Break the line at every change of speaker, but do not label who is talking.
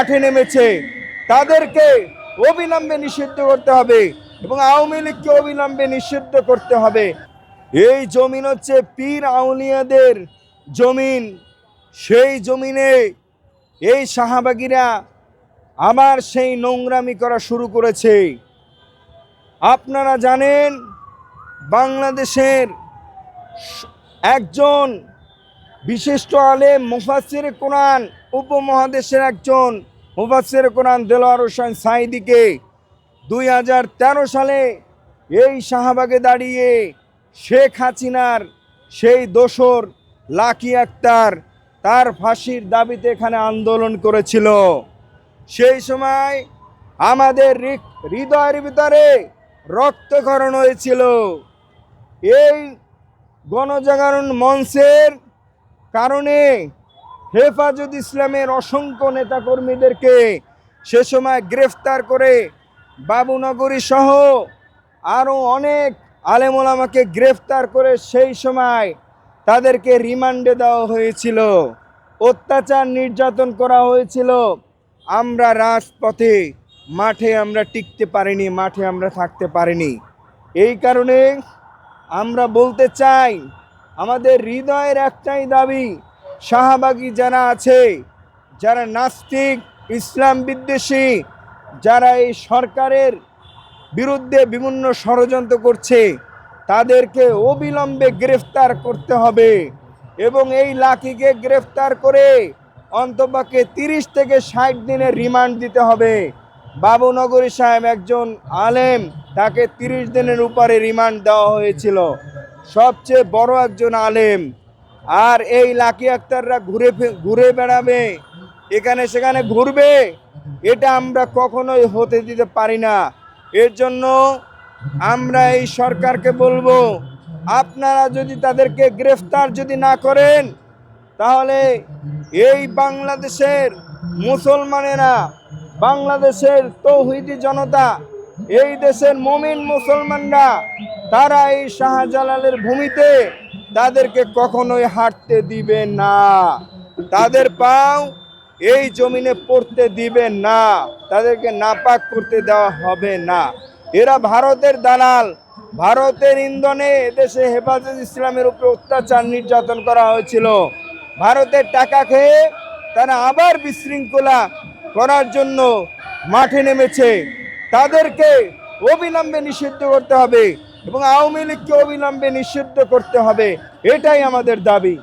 মাঠে নেমেছে। তাদেরকে অবিলম্বে নিষিদ্ধ করতে হবে এবং আওয়ামী লীগকে অবিলম্বে নিষিদ্ধ করতে হবে। এই জমিন হচ্ছে পীর আউলিয়াদের জমিন। সেই জমিনে এই শাহবাগীরা আবার সেই নোংরামি করা শুরু করেছে। আপনারা জানেন, বাংলাদেশের একজন বিশিষ্ট আলেম মুফাসির কোরআন, উপমহাদেশের একজন মুফাসির কোরআন দেলোয়ার হোসেন সাইদিকে দুই হাজার তেরো সালে এই শাহবাগে দাঁড়িয়ে শেখ হাসিনার সেই দোসর লাকি আক্তার তার ফাঁসির দাবিতে এখানে আন্দোলন করেছিল। সেই সময় আমাদের হৃদয়ের ভিতরে রক্তক্ষরণ হয়েছিল। এই গণজাগরণ মঞ্চের কারণে হেফাজত ইসলামের অসংখ্য নেতাকর্মীদেরকে সে সময় গ্রেফতার করে বাবুনগরী সহ আরও অনেক আলেমোলামাকে গ্রেফতার করে সেই সময় তাদেরকে রিমান্ডে দেওয়া হয়েছিল। অত্যাচার নির্যাতন করা হয়েছিল। আমরা রাজপথে, মাঠে আমরা টিকতে পারিনি, মাঠে আমরা থাকতে পারিনি। এই কারণে আমরা বলতে চাই, আমাদের হৃদয়ের একটাই দাবি শাহবাগী যারা আছে, যারা নাস্তিক, ইসলাম বিদ্বেষী, যারা এই সরকারের বিরুদ্ধে বিভিন্ন ষড়যন্ত্র করছে, তাদেরকে অবিলম্বে গ্রেফতার করতে হবে এবং এই লাকিকে গ্রেফতার করে অন্তপক্ষে তিরিশ থেকে ষাট দিনের রিমান্ড দিতে হবে। বাবুনগরী সাহেব একজন আলেম, তাকে তিরিশ দিনের উপরে রিমান্ড দেওয়া হয়েছিল। সবচেয়ে বড় একজন আলেম। আর এই লাকি আক্তাররা ঘুরে ঘুরে বেড়াবে। এখানে সেখানে ঘুরবে। এটা আমরা কখনোই হতে দিতে পারি না। এর জন্য আমরা এই সরকারকে বলব, আপনারা যদি তাদেরকে গ্রেফতার যদি না করেন, তাহলে এই বাংলাদেশের মুসলমানেরা, বাংলাদেশের তৌহিদি জনতা, এই দেশের মমিন মুসলমানরা, তারা এই শাহজালালের ভূমিতে তাদেরকে কখনোই হাঁটতে দিবে না। তাদের পাও এই জমিনে পড়তে দিবে না। তাদেরকে নাপাক করতে দেওয়া হবে না। এরা ভারতের দালাল। ভারতের ইন্ধনে এদেশে হেফাজত ইসলামের উপরে অত্যাচার নির্যাতন করা হয়েছিল। ভারতের টাকা খেয়ে তারা আবার বিশৃঙ্খলা করার জন্য মাঠে নেমেছে। তাদেরকে অবিলম্বে নিষিদ্ধ করতে হবে। এবং আওয়ামী লীগকে অবিলম্বে নিষিদ্ধ করতে হবে এটাই আমাদের দাবি।